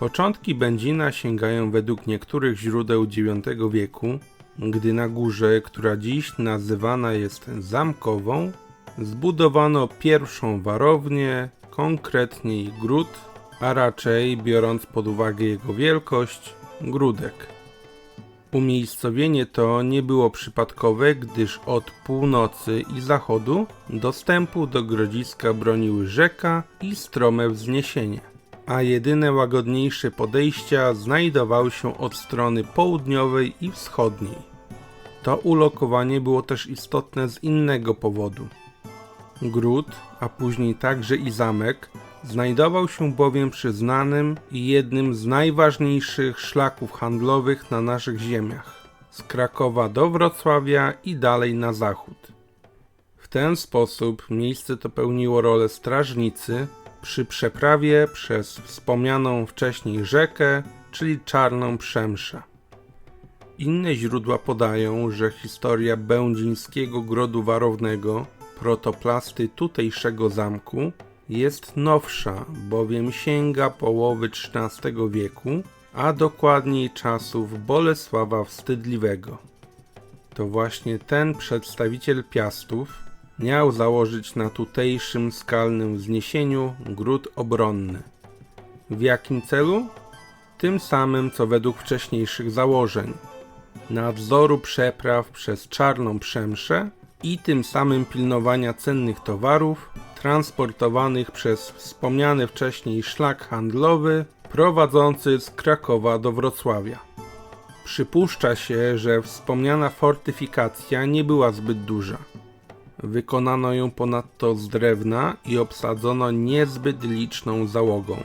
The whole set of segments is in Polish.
Początki Będzina sięgają według niektórych źródeł IX wieku, gdy na górze, która dziś nazywana jest Zamkową, zbudowano pierwszą warownię, konkretniej gród, a raczej, biorąc pod uwagę jego wielkość, gródek. Umiejscowienie to nie było przypadkowe, gdyż od północy i zachodu dostępu do grodziska broniły rzeka i strome wzniesienie, a jedyne łagodniejsze podejścia znajdowały się od strony południowej i wschodniej. To ulokowanie było też istotne z innego powodu. Gród, a później także i zamek, znajdował się bowiem przy znanym i jednym z najważniejszych szlaków handlowych na naszych ziemiach z Krakowa do Wrocławia i dalej na zachód. W ten sposób miejsce to pełniło rolę strażnicy przy przeprawie przez wspomnianą wcześniej rzekę, czyli Czarną Przemszę. Inne źródła podają, że historia będzińskiego grodu warownego, protoplasty tutejszego zamku, jest nowsza, bowiem sięga połowy XIII wieku, a dokładniej czasów Bolesława Wstydliwego. To właśnie ten przedstawiciel Piastów miał założyć na tutejszym skalnym wzniesieniu gród obronny. W jakim celu? Tym samym, co według wcześniejszych założeń. Nadzoru przepraw przez Czarną Przemszę i tym samym pilnowania cennych towarów transportowanych przez wspomniany wcześniej szlak handlowy prowadzący z Krakowa do Wrocławia. Przypuszcza się, że wspomniana fortyfikacja nie była zbyt duża. Wykonano ją ponadto z drewna i obsadzono niezbyt liczną załogą.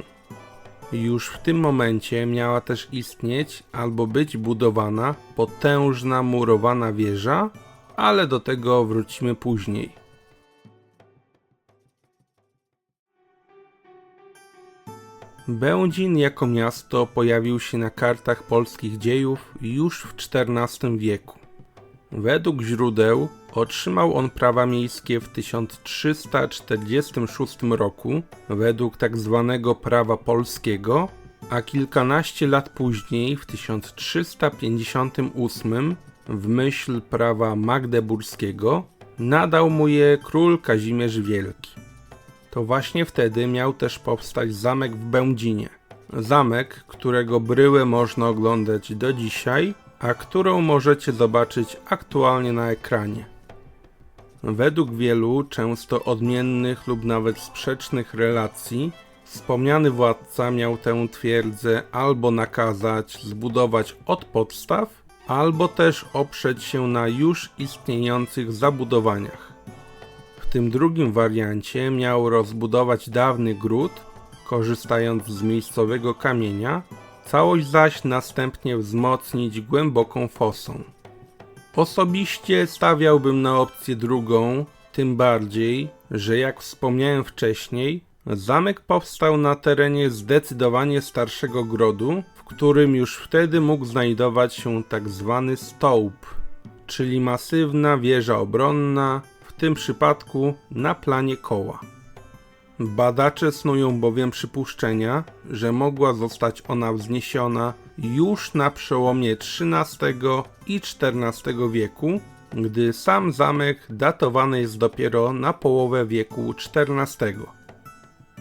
Już w tym momencie miała też istnieć albo być budowana potężna murowana wieża, ale do tego wrócimy później. Będzin jako miasto pojawił się na kartach polskich dziejów już w XIV wieku. Według źródeł otrzymał on prawa miejskie w 1346 roku według tzw. Tak prawa polskiego, a kilkanaście lat później w 1358 w myśl prawa magdeburskiego nadał mu je król Kazimierz Wielki to właśnie wtedy miał też powstać zamek w Będzinie. Zamek, którego bryłę można oglądać do dzisiaj, a którą możecie zobaczyć aktualnie na ekranie. Według wielu, często odmiennych lub nawet sprzecznych relacji, wspomniany władca miał tę twierdzę albo nakazać zbudować od podstaw, albo też oprzeć się na już istniejących zabudowaniach tym drugim wariancie miał rozbudować dawny gród, korzystając z miejscowego kamienia, całość zaś następnie wzmocnić głęboką fosą. Osobiście stawiałbym na opcję drugą, tym bardziej, że jak wspomniałem wcześniej, zamek powstał na terenie zdecydowanie starszego grodu, w którym już wtedy mógł znajdować się tak zwany stołp, czyli masywna wieża obronna tym przypadku na planie koła. Badacze snują bowiem przypuszczenia, że mogła zostać ona wzniesiona już na przełomie XIII i XIV wieku, gdy sam zamek datowany jest dopiero na połowę wieku XIV.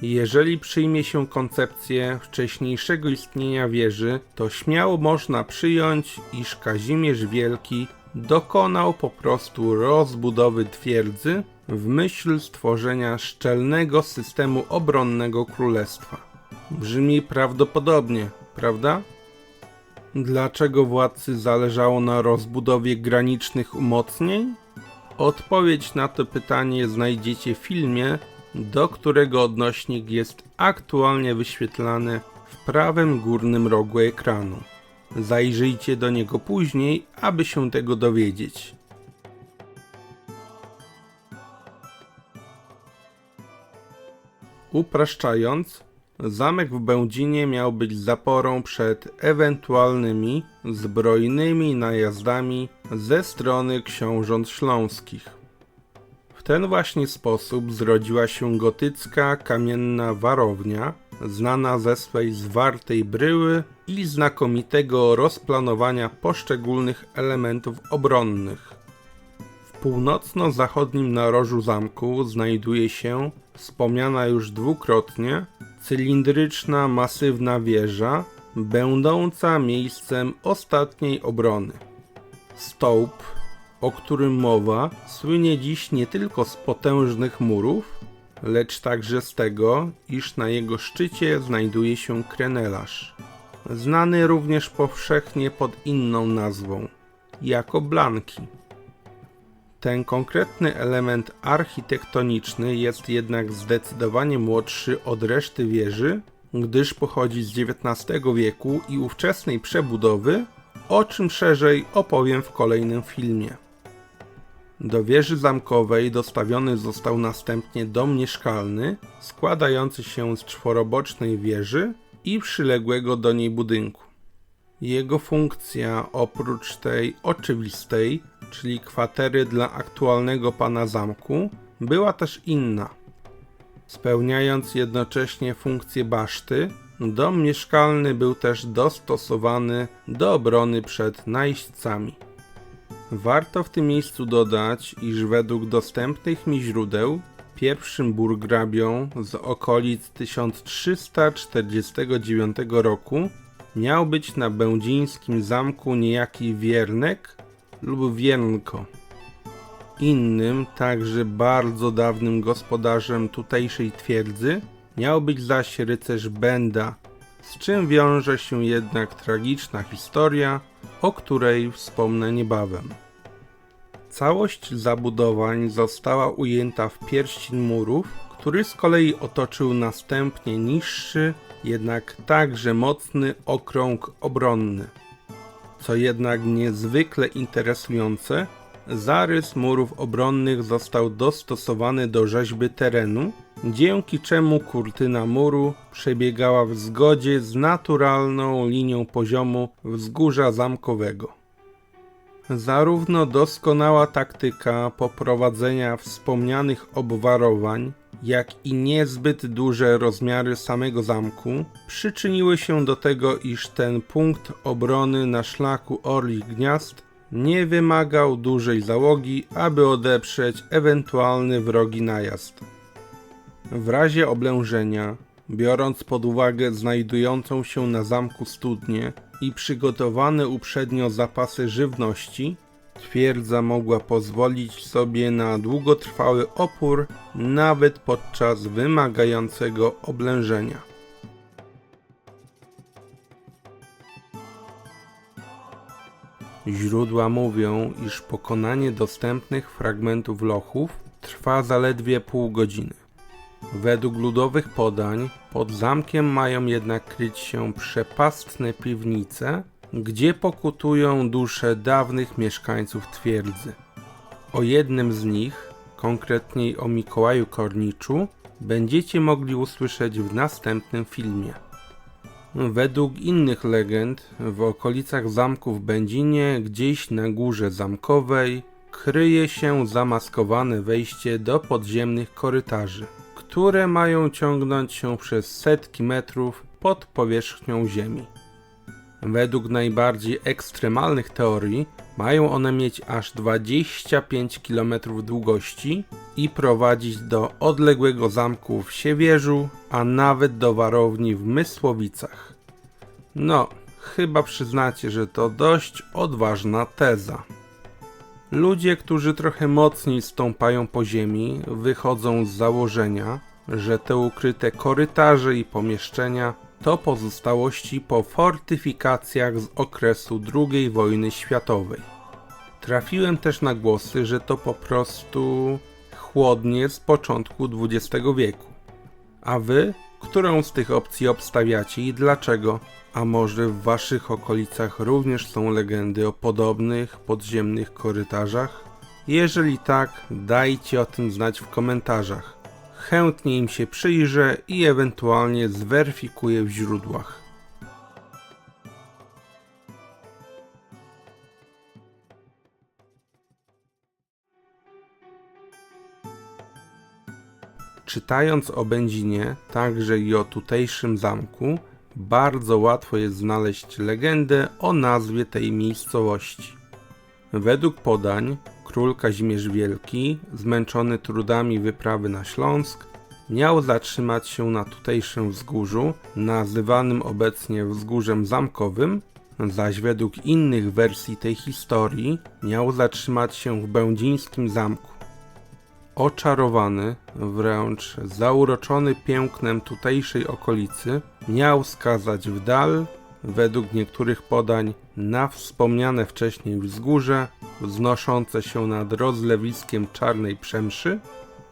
Jeżeli przyjmie się koncepcję wcześniejszego istnienia wieży, to śmiało można przyjąć, iż Kazimierz Wielki dokonał po prostu rozbudowy twierdzy w myśl stworzenia szczelnego systemu obronnego królestwa. Brzmi prawdopodobnie, prawda? Dlaczego władcy zależało na rozbudowie granicznych umocnień? Odpowiedź na to pytanie znajdziecie w filmie, do którego odnośnik jest aktualnie wyświetlany w prawym górnym rogu ekranu. Zajrzyjcie do niego później, aby się tego dowiedzieć. Upraszczając, zamek w Będzinie miał być zaporą przed ewentualnymi zbrojnymi najazdami ze strony książąt śląskich. W ten właśnie sposób zrodziła się gotycka kamienna warownia, znana ze swej zwartej bryły i znakomitego rozplanowania poszczególnych elementów obronnych. W północno-zachodnim narożu zamku znajduje się, wspomniana już dwukrotnie, cylindryczna, masywna wieża, będąca miejscem ostatniej obrony. Stołp, o którym mowa, słynie dziś nie tylko z potężnych murów, lecz także z tego, iż na jego szczycie znajduje się krenelarz, znany również powszechnie pod inną nazwą jako blanki. Ten konkretny element architektoniczny jest jednak zdecydowanie młodszy od reszty wieży, gdyż pochodzi z XIX wieku i ówczesnej przebudowy, o czym szerzej opowiem w kolejnym filmie. Do wieży zamkowej dostawiony został następnie dom mieszkalny, składający się z czworobocznej wieży i przyległego do niej budynku. Jego funkcja, oprócz tej oczywistej, czyli kwatery dla aktualnego pana zamku, była też inna. Spełniając jednocześnie funkcję baszty, dom mieszkalny był też dostosowany do obrony przed najeźdźcami. Warto w tym miejscu dodać, iż według dostępnych mi źródeł pierwszym burgrabią z okolic 1349 roku miał być na będzińskim zamku niejaki Wiernek lub Wiernko. Innym, także bardzo dawnym gospodarzem tutejszej twierdzy miał być zaś rycerz Benda, z czym wiąże się jednak tragiczna historia, o której wspomnę niebawem. Całość zabudowań została ujęta w pierścień murów, który z kolei otoczył następnie niższy, jednak także mocny okrąg obronny. Co jednak niezwykle interesujące, zarys murów obronnych został dostosowany do rzeźby terenu, dzięki czemu kurtyna muru przebiegała w zgodzie z naturalną linią poziomu wzgórza zamkowego. Zarówno doskonała taktyka poprowadzenia wspomnianych obwarowań, jak i niezbyt duże rozmiary samego zamku przyczyniły się do tego, iż ten punkt obrony na szlaku Orlich Gniazd nie wymagał dużej załogi, aby odeprzeć ewentualny wrogi najazd. W razie oblężenia, biorąc pod uwagę znajdującą się na zamku studnię, i przygotowane uprzednio zapasy żywności, twierdza mogła pozwolić sobie na długotrwały opór nawet podczas wymagającego oblężenia. Źródła mówią, iż pokonanie dostępnych fragmentów lochów trwa zaledwie pół godziny. Według ludowych podań pod zamkiem mają jednak kryć się przepastne piwnice, gdzie pokutują dusze dawnych mieszkańców twierdzy. O jednym z nich, konkretniej o Mikołaju Korniczu, będziecie mogli usłyszeć w następnym filmie. Według innych legend, w okolicach zamku w Będzinie, gdzieś na górze zamkowej, kryje się zamaskowane wejście do podziemnych korytarzy które mają ciągnąć się przez setki metrów pod powierzchnią Ziemi. Według najbardziej ekstremalnych teorii mają one mieć aż 25 km długości i prowadzić do odległego zamku w Siewierzu, a nawet do warowni w Mysłowicach. No, chyba przyznacie, że to dość odważna teza. Ludzie, którzy trochę mocniej stąpają po ziemi, wychodzą z założenia, że te ukryte korytarze i pomieszczenia to pozostałości po fortyfikacjach z okresu II wojny światowej. Trafiłem też na głosy, że to po prostu chłodnie z początku XX wieku. A wy, którą z tych opcji obstawiacie i dlaczego? A może w waszych okolicach również są legendy o podobnych podziemnych korytarzach? Jeżeli tak, dajcie o tym znać w komentarzach. Chętnie im się przyjrzę i ewentualnie zweryfikuję w źródłach. Czytając o Będzinie, także i o tutejszym zamku, bardzo łatwo jest znaleźć legendę o nazwie tej miejscowości. Według podań, król Kazimierz Wielki, zmęczony trudami wyprawy na Śląsk, miał zatrzymać się na tutejszym wzgórzu, nazywanym obecnie wzgórzem zamkowym, zaś według innych wersji tej historii miał zatrzymać się w będzińskim zamku. Oczarowany, wręcz zauroczony pięknem tutejszej okolicy, miał skazać w dal, według niektórych podań, na wspomniane wcześniej wzgórze, wznoszące się nad rozlewiskiem Czarnej Przemszy,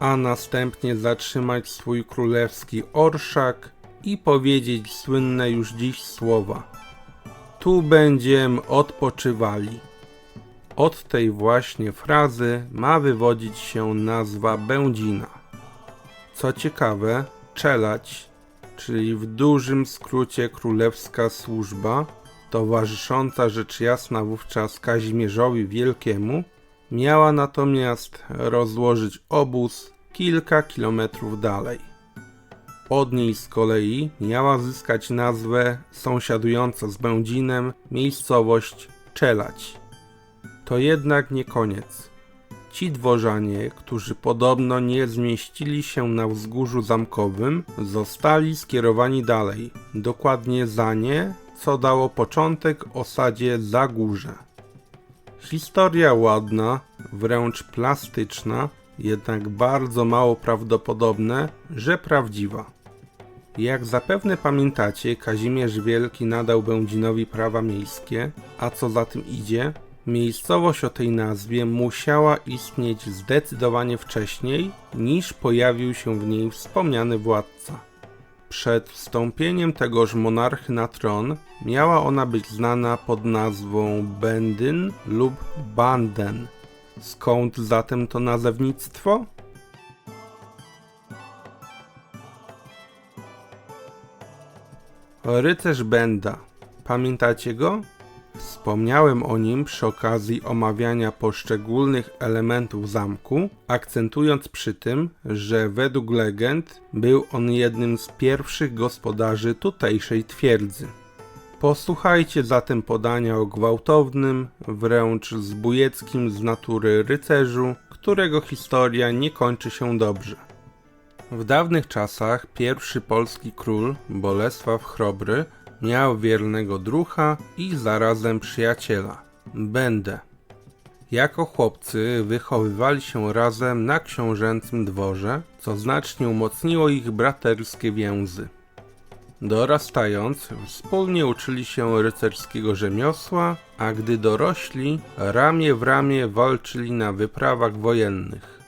a następnie zatrzymać swój królewski orszak i powiedzieć słynne już dziś słowa. Tu będziem odpoczywali. Od tej właśnie frazy ma wywodzić się nazwa Będzina. Co ciekawe, czelać, czyli w dużym skrócie królewska służba, towarzysząca rzecz jasna wówczas Kazimierzowi Wielkiemu, miała natomiast rozłożyć obóz kilka kilometrów dalej. Od niej z kolei miała zyskać nazwę sąsiadująca z Będzinem miejscowość Czelać. To jednak nie koniec. Ci dworzanie, którzy podobno nie zmieścili się na wzgórzu zamkowym, zostali skierowani dalej, dokładnie za nie, co dało początek osadzie Zagórze. Historia ładna, wręcz plastyczna, jednak bardzo mało prawdopodobne, że prawdziwa. Jak zapewne pamiętacie, Kazimierz Wielki nadał Będzinowi prawa miejskie, a co za tym idzie, miejscowość o tej nazwie musiała istnieć zdecydowanie wcześniej niż pojawił się w niej wspomniany władca. Przed wstąpieniem tegoż monarchy na tron miała ona być znana pod nazwą Bendyn lub Banden. Skąd zatem to nazewnictwo? Rycerz Benda. Pamiętacie go? Wspomniałem o nim przy okazji omawiania poszczególnych elementów zamku, akcentując przy tym, że według legend był on jednym z pierwszych gospodarzy tutejszej twierdzy. Posłuchajcie zatem podania o gwałtownym, wręcz zbójeckim z natury rycerzu, którego historia nie kończy się dobrze. W dawnych czasach pierwszy polski król, Bolesław Chrobry, miał wiernego drucha i zarazem przyjaciela, Będę. Jako chłopcy wychowywali się razem na książęcym dworze, co znacznie umocniło ich braterskie więzy. Dorastając, wspólnie uczyli się rycerskiego rzemiosła, a gdy dorośli, ramię w ramię walczyli na wyprawach wojennych.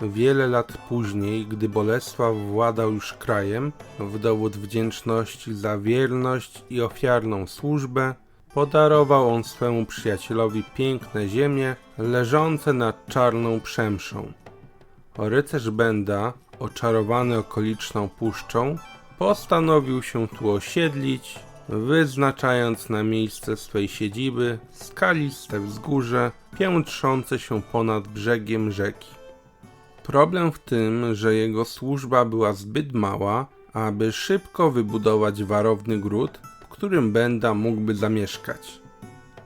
Wiele lat później, gdy Bolesław władał już krajem, w dowód wdzięczności za wierność i ofiarną służbę, podarował on swemu przyjacielowi piękne ziemie leżące nad czarną przemszą. Rycerz Benda, oczarowany okoliczną puszczą, postanowił się tu osiedlić, wyznaczając na miejsce swej siedziby skaliste wzgórze piętrzące się ponad brzegiem rzeki. Problem w tym, że jego służba była zbyt mała, aby szybko wybudować warowny gród, w którym Benda mógłby zamieszkać.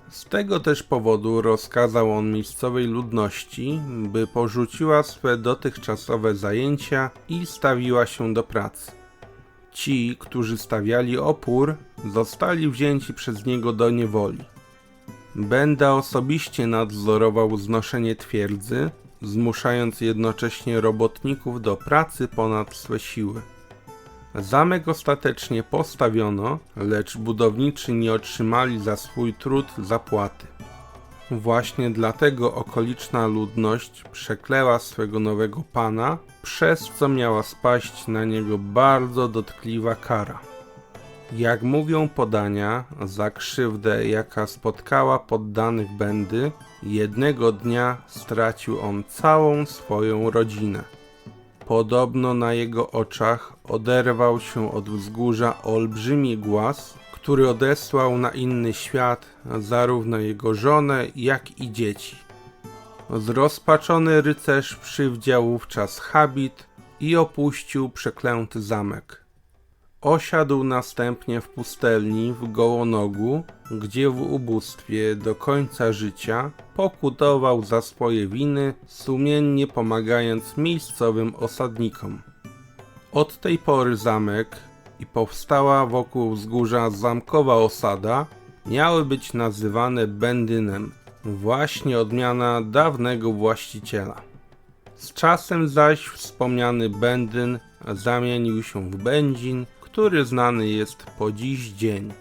Z tego też powodu rozkazał on miejscowej ludności, by porzuciła swe dotychczasowe zajęcia i stawiła się do pracy. Ci, którzy stawiali opór, zostali wzięci przez niego do niewoli. Benda osobiście nadzorował znoszenie twierdzy, zmuszając jednocześnie robotników do pracy ponad swe siły. Zamek ostatecznie postawiono, lecz budowniczy nie otrzymali za swój trud zapłaty. Właśnie dlatego okoliczna ludność przekleła swego nowego pana, przez co miała spaść na niego bardzo dotkliwa kara. Jak mówią podania, za krzywdę, jaka spotkała poddanych Bendy, jednego dnia stracił on całą swoją rodzinę. Podobno na jego oczach oderwał się od wzgórza olbrzymi głaz, który odesłał na inny świat zarówno jego żonę, jak i dzieci. Zrozpaczony rycerz przywdział wówczas habit, i opuścił przeklęty zamek. Osiadł następnie w pustelni w Gołonogu, gdzie w ubóstwie do końca życia pokutował za swoje winy, sumiennie pomagając miejscowym osadnikom. Od tej pory zamek i powstała wokół wzgórza zamkowa osada miały być nazywane Bendynem, właśnie odmiana dawnego właściciela. Z czasem zaś wspomniany Bendyn zamienił się w Będzin, który znany jest po dziś dzień.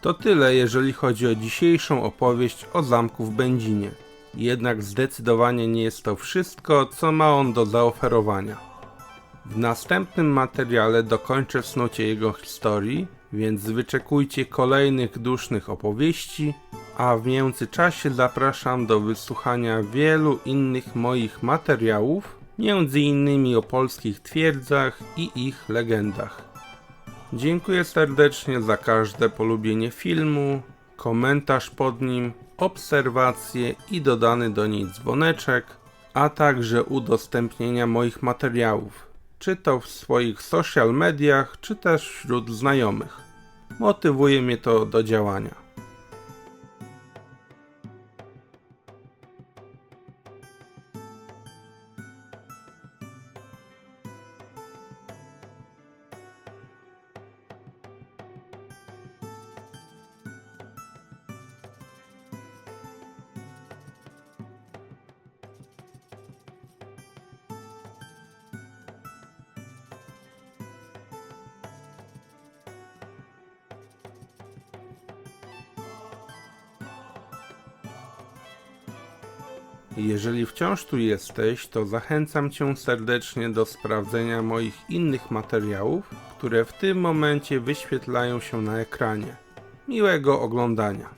To tyle, jeżeli chodzi o dzisiejszą opowieść o zamku w Będzinie. Jednak zdecydowanie nie jest to wszystko, co ma on do zaoferowania. W następnym materiale dokończę snucie jego historii, więc wyczekujcie kolejnych dusznych opowieści, a w międzyczasie zapraszam do wysłuchania wielu innych moich materiałów, między innymi o polskich twierdzach i ich legendach. Dziękuję serdecznie za każde polubienie filmu, komentarz pod nim, obserwacje i dodany do niej dzwoneczek, a także udostępnienia moich materiałów, czy to w swoich social mediach, czy też wśród znajomych. Motywuje mnie to do działania. Jeżeli wciąż tu jesteś, to zachęcam Cię serdecznie do sprawdzenia moich innych materiałów, które w tym momencie wyświetlają się na ekranie. Miłego oglądania.